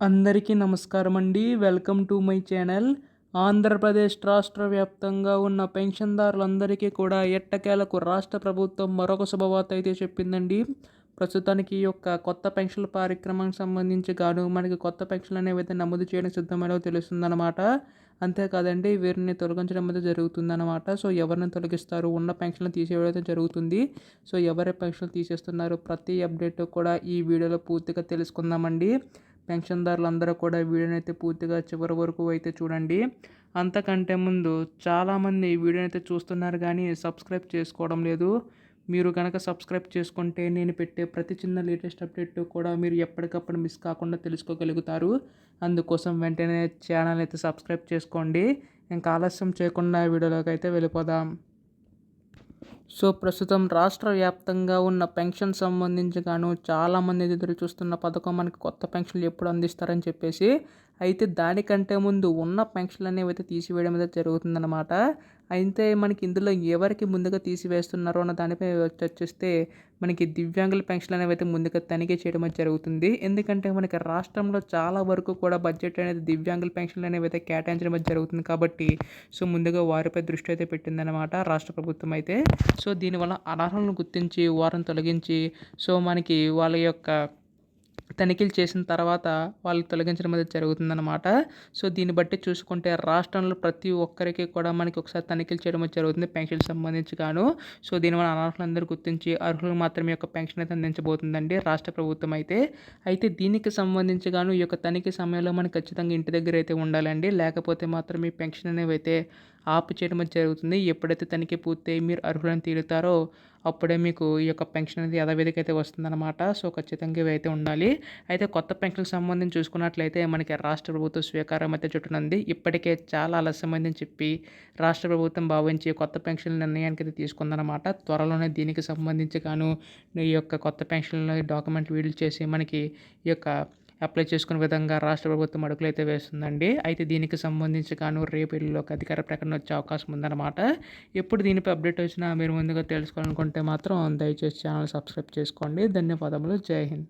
అందరికీ నమస్కారం అండి. Welcome to my channel. Andhra Pradesh రాష్ట్ర వ్యాప్తంగా ఉన్న పెన్షన్దారులందరికీ కూడా ఎట్టకేలకు రాష్ట్ర ప్రభుత్వం మరొక శుభవార్త అయితే చెప్పిందండి. ప్రస్తుతానికి ఈ యొక్క కొత్త పెన్షన్ల కార్యక్రమానికి సంబంధించి గాను మనకి కొత్త పెన్షన్లు అనేవి అయితే నమోదు చేయడం సిద్ధమైనవి తెలుస్తుందన్నమాట. అంతేకాదండి వీరిని తొలగించడం అయితే జరుగుతుందన్నమాట. సో ఎవరిని తొలగిస్తారు? ఉన్న పెన్షన్లు తీసేయడం అయితే జరుగుతుంది. సో ఎవరి పెన్షన్లు తీసేస్తున్నారు ప్రతి అప్డేట్ కూడా ఈ వీడియోలో పూర్తిగా తెలుసుకుందామండి. పెన్షన్దారులందరూ కూడా వీడియోని అయితే పూర్తిగా చివరి వరకు అయితే చూడండి. అంతకంటే ముందు చాలామంది వీడియోని అయితే చూస్తున్నారు కానీ సబ్స్క్రైబ్ చేసుకోవడం లేదు. మీరు కనుక సబ్స్క్రైబ్ చేసుకుంటే నేను పెట్టే ప్రతి చిన్న లేటెస్ట్ అప్డేట్ కూడా మీరు ఎప్పటికప్పుడు మిస్ కాకుండా తెలుసుకోగలుగుతారు. అందుకోసం వెంటనే ఛానల్ అయితే సబ్స్క్రైబ్ చేసుకోండి. ఇంకా ఆలస్యం చేయకుండా వీడియోలోకి అయితే వెళ్ళిపోదాం. సో ప్రస్తుతం రాష్ట్ర వ్యాప్తంగా ఉన్న పెన్షన్ సంబంధించి గాను చాలామంది ఎదురు చూస్తున్న పథకం మనకి కొత్త పెన్షన్లు ఎప్పుడు అందిస్తారని చెప్పేసి అయితే దానికంటే ముందు ఉన్న పెన్షన్లు అనేవి అయితే తీసివేయడం అయితే జరుగుతుందన్నమాట. అయితే మనకి ఇందులో ఎవరికి ముందుగా తీసివేస్తున్నారో అన్న దానిపై చర్చిస్తే మనకి దివ్యాంగుల పెన్షన్లు అనేవి అయితే ముందుగా తనిఖీ చేయడం అయితే జరుగుతుంది. ఎందుకంటే మనకి రాష్ట్రంలో చాలా వరకు కూడా బడ్జెట్ అనేది దివ్యాంగుల పెన్షన్లు అనేవి అయితే కేటాయించడం అయితే జరుగుతుంది కాబట్టి సో ముందుగా వారిపై దృష్టి అయితే పెట్టిందనమాట రాష్ట్ర ప్రభుత్వం అయితే. సో దీనివల్ల అనర్హులను గుర్తించి వారిని తొలగించి సో మనకి వాళ్ళ యొక్క తనిఖీలు చేసిన తర్వాత వాళ్ళు తొలగించడం అనేది జరుగుతుందన్నమాట. సో దీన్ని బట్టి చూసుకుంటే రాష్ట్రంలో ప్రతి ఒక్కరికి కూడా మనకి ఒకసారి తనిఖీలు చేయడం జరుగుతుంది. పెన్షన్ సంబంధించి గాను. సో దీనివల్ల అనర్హులందరూ గుర్తించి అర్హులు మాత్రమే యొక్క పెన్షన్ అయితే అందించబోతుందండి రాష్ట్ర ప్రభుత్వం అయితే. అయితే దీనికి సంబంధించి గాను ఈ యొక్క తనిఖీ సమయంలో మనకి ఖచ్చితంగా ఇంటి దగ్గర అయితే ఉండాలండి. లేకపోతే మాత్రం ఈ పెన్షన్ అనేవి అయితే ఆపు చేయడం జరుగుతుంది. ఎప్పుడైతే తనిఖీ పూర్తయి మీరు అర్హులను తీరుతారో అప్పుడే మీకు ఈ యొక్క పెన్షన్ అనేది యథావిధికి అయితే వస్తుందన్నమాట. సో ఖచ్చితంగా ఇవి అయితే ఉండాలి. అయితే కొత్త పెన్షన్కి సంబంధించి చూసుకున్నట్లయితే మనకి రాష్ట్ర ప్రభుత్వం స్వీకారం అయితే చుట్టనుంది. ఇప్పటికే చాలా ఆలస్యమైందని చెప్పి రాష్ట్ర ప్రభుత్వం భావించి కొత్త పెన్షన్ నిర్ణయానికి అయితే తీసుకుందనమాట త్వరలోనే దీనికి సంబంధించి గాను ఈ యొక్క కొత్త పెన్షన్ డాక్యుమెంట్ వీడియో చేసి మనకి ఈ యొక్క అప్లై చేసుకునే విధంగా రాష్ట్ర ప్రభుత్వం అడుగులు అయితే వేస్తుందండి. అయితే దీనికి సంబంధించి కాను రేపు ఇల్లులోకి అధికార ప్రకటన వచ్చే అవకాశం ఉందన్నమాట. ఎప్పుడు దీనిపై అప్డేట్ వచ్చినా మీరు ముందుగా తెలుసుకోవాలనుకుంటే మాత్రం దయచేసి ఛానల్ సబ్స్క్రైబ్ చేసుకోండి. ధన్యవాదములు. జై హింద్.